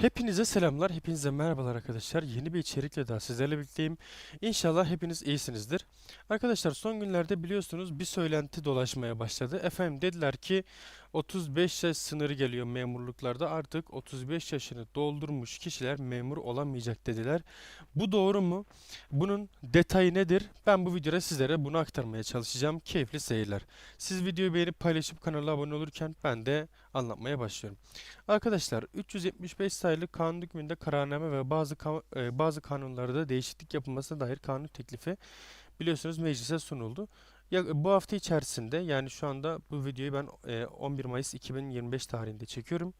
Hepinize selamlar, hepinize merhabalar arkadaşlar. Yeni bir içerikle daha sizlerle birlikteyim. İnşallah hepiniz iyisinizdir. Arkadaşlar son günlerde biliyorsunuz bir söylenti dolaşmaya başladı. Efendim dediler ki 35 yaş sınırı geliyor memurluklarda. Artık 35 yaşını doldurmuş kişiler memur olamayacak dediler. Bu doğru mu? Bunun detayı nedir? Ben bu videoda sizlere bunu aktarmaya çalışacağım. Keyifli seyirler. Siz videoyu beğenip paylaşıp kanala abone olurken ben de anlatmaya başlıyorum. Arkadaşlar 375 sayılı kanun hükmünde kararname ve bazı e, bazı kanunlarda değişiklik yapılmasına dair kanun teklifi biliyorsunuz meclise sunuldu. Ya, bu hafta içerisinde yani şu anda bu videoyu ben e, 11 Mayıs 2025 tarihinde çekiyorum.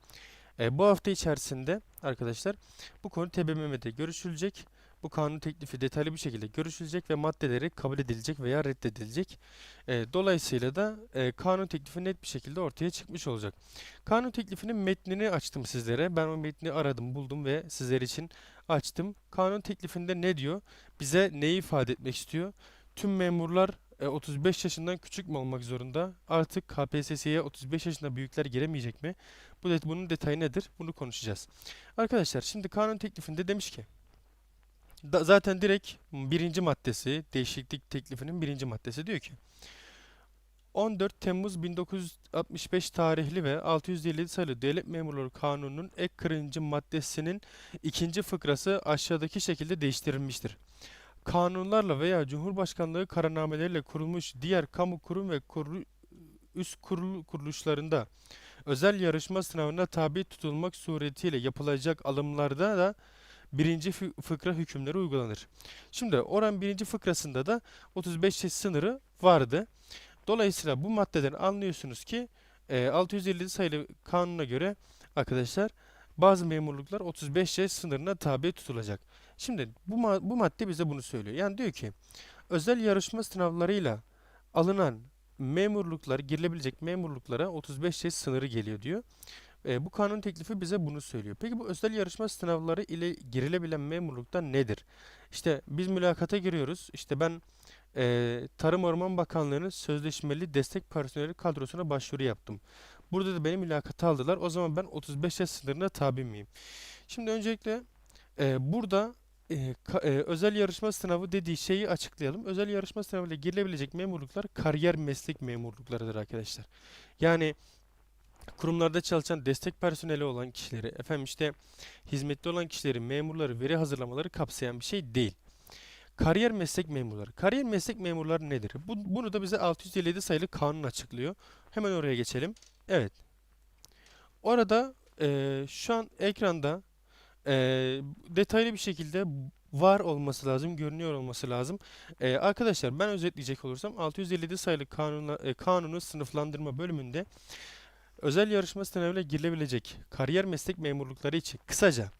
E, bu hafta içerisinde arkadaşlar bu konu TBMM'de görüşülecek. Bu kanun teklifi detaylı bir şekilde görüşülecek ve maddeleri kabul edilecek veya reddedilecek. E, dolayısıyla da e, kanun teklifi net bir şekilde ortaya çıkmış olacak. Kanun teklifinin metnini açtım sizlere. Ben o metni aradım, buldum ve sizler için açtım. Kanun teklifinde ne diyor? Bize neyi ifade etmek istiyor? Tüm memurlar e, 35 yaşından küçük mü olmak zorunda? Artık KPSS'ye 35 yaşında büyükler giremeyecek mi? Bu det bunun detayı nedir? Bunu konuşacağız. Arkadaşlar şimdi kanun teklifinde demiş ki da, zaten direkt birinci maddesi değişiklik teklifinin birinci maddesi diyor ki 14 Temmuz 1965 tarihli ve 657 sayılı Devlet Memurları Kanunu'nun ek 40. maddesinin ikinci fıkrası aşağıdaki şekilde değiştirilmiştir. Kanunlarla veya Cumhurbaşkanlığı kararnameleriyle kurulmuş diğer kamu kurum ve kurulu- üst kurul kuruluşlarında özel yarışma sınavına tabi tutulmak suretiyle yapılacak alımlarda da birinci fı- fıkra hükümleri uygulanır. Şimdi oran birinci fıkrasında da 35 yaş sınırı vardı. Dolayısıyla bu maddeden anlıyorsunuz ki e, 657 sayılı kanuna göre arkadaşlar bazı memurluklar 35 yaş sınırına tabi tutulacak. Şimdi bu, ma- bu madde bize bunu söylüyor. Yani diyor ki özel yarışma sınavlarıyla alınan memurluklar, girilebilecek memurluklara 35 yaş sınırı geliyor diyor. E, bu kanun teklifi bize bunu söylüyor. Peki bu özel yarışma sınavları ile girilebilen memurlukta nedir? İşte biz mülakata giriyoruz. İşte ben e, Tarım Orman Bakanlığı'nın sözleşmeli destek personeli kadrosuna başvuru yaptım. Burada da beni mülakata aldılar. O zaman ben 35 yaş sınırına tabi miyim? Şimdi öncelikle e, burada e, ka- e, özel yarışma sınavı dediği şeyi açıklayalım. Özel yarışma sınavıyla girilebilecek memurluklar kariyer meslek memurluklarıdır arkadaşlar. Yani kurumlarda çalışan destek personeli olan kişileri, efendim işte hizmetli olan kişileri, memurları, veri hazırlamaları kapsayan bir şey değil. Kariyer meslek memurları. Kariyer meslek memurları nedir? Bu, bunu da bize 657 sayılı kanun açıklıyor. Hemen oraya geçelim. Evet. Orada eee, şu an ekranda eee, detaylı bir şekilde var olması lazım, görünüyor olması lazım. Eee, arkadaşlar ben özetleyecek olursam 657 sayılı kanunla, e, kanunu sınıflandırma bölümünde özel yarışma sınavıyla girilebilecek kariyer meslek memurlukları için kısaca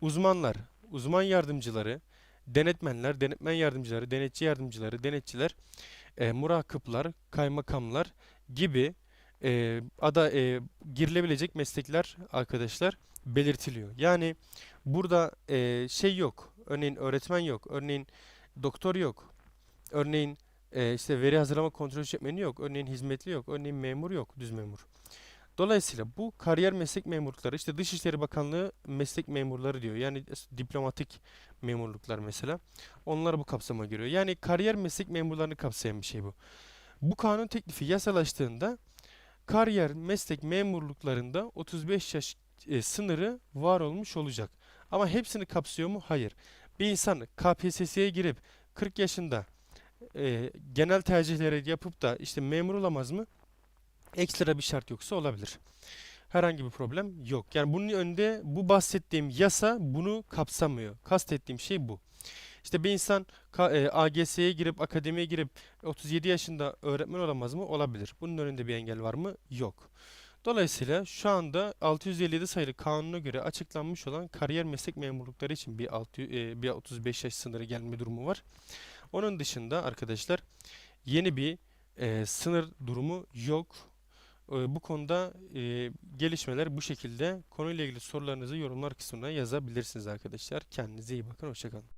uzmanlar, uzman yardımcıları, denetmenler, denetmen yardımcıları, denetçi yardımcıları, denetçiler, e, murakıplar, kaymakamlar gibi e, ada e, girilebilecek meslekler arkadaşlar belirtiliyor. Yani burada e, şey yok. Örneğin öğretmen yok. Örneğin doktor yok. Örneğin e, işte veri hazırlama kontrol öğretmeni yok. Örneğin hizmetli yok. Örneğin memur yok. Düz memur. Dolayısıyla bu kariyer meslek memurlukları işte Dışişleri Bakanlığı meslek memurları diyor. Yani diplomatik memurluklar mesela. Onlar bu kapsama giriyor. Yani kariyer meslek memurlarını kapsayan bir şey bu. Bu kanun teklifi yasalaştığında kariyer meslek memurluklarında 35 yaş e, sınırı var olmuş olacak. Ama hepsini kapsıyor mu? Hayır. Bir insan KPSS'ye girip 40 yaşında e, genel tercihleri yapıp da işte memur olamaz mı? Ekstra bir şart yoksa olabilir. Herhangi bir problem yok. Yani bunun önünde bu bahsettiğim yasa bunu kapsamıyor. Kastettiğim şey bu. İşte bir insan K- e, AGS'ye girip akademiye girip 37 yaşında öğretmen olamaz mı? Olabilir. Bunun önünde bir engel var mı? Yok. Dolayısıyla şu anda 657 sayılı kanuna göre açıklanmış olan kariyer meslek memurlukları için bir, 6, e, bir 35 yaş sınırı gelme durumu var. Onun dışında arkadaşlar yeni bir e, sınır durumu yok. E, bu konuda e, gelişmeler bu şekilde. Konuyla ilgili sorularınızı yorumlar kısmına yazabilirsiniz arkadaşlar. Kendinize iyi bakın. Hoşçakalın.